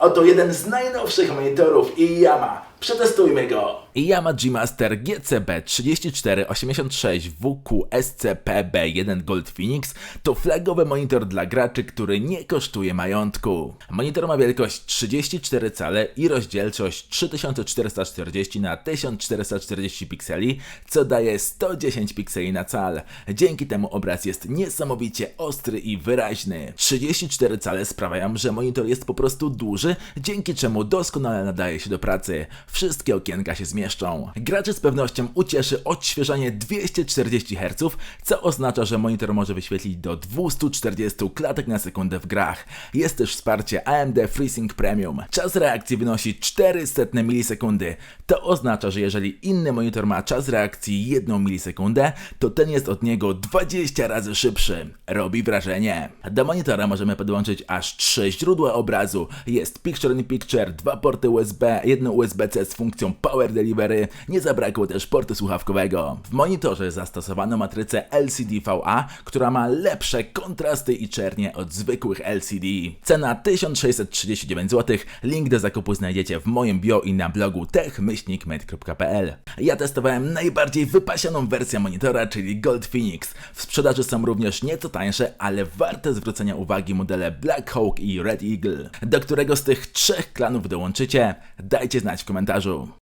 Oto jeden z najnowszych monitorów Iyama. Przetestujmy go. Iyama G-Master GCB 3486 WQSCPB1 Gold Phoenix to flagowy monitor dla graczy, który nie kosztuje majątku. Monitor ma wielkość 34 cale i rozdzielczość 3440 na 1440 pikseli, co daje 110 pikseli na cal. Dzięki temu obraz jest niesamowicie ostry i wyraźny. 34 cale sprawiają, że monitor jest po prostu duży, dzięki czemu doskonale nadaje się do pracy. Wszystkie okienka się zmieszczą. Graczy z pewnością ucieszy odświeżanie 240 Hz, co oznacza, że monitor może wyświetlić do 240 klatek na sekundę w grach. Jest też wsparcie AMD FreeSync Premium. Czas reakcji wynosi 400 milisekundy. To oznacza, że jeżeli inny monitor ma czas reakcji 1 milisekundę, to ten jest od niego 20 razy szybszy. Robi wrażenie. Do monitora możemy podłączyć aż 3 źródła obrazu. Jest Picture in Picture, dwa porty USB, jedno USB-C z funkcją Power Delivery. Nie zabrakło też portu słuchawkowego. W monitorze zastosowano matrycę LCD-VA, która ma lepsze kontrasty i czernie od zwykłych LCD. Cena 1639 zł. Link do zakupu znajdziecie w moim bio i na blogu techmyślnikmed.pl. Ja testowałem najbardziej wypasioną wersję monitora, czyli Gold Phoenix. W sprzedaży są również nieco tańsze, ale warte zwrócenia uwagi modele Black Hawk i Red Eagle. Do którego z tych trzech klanów dołączycie? Dajcie znać w Tá, Dazo.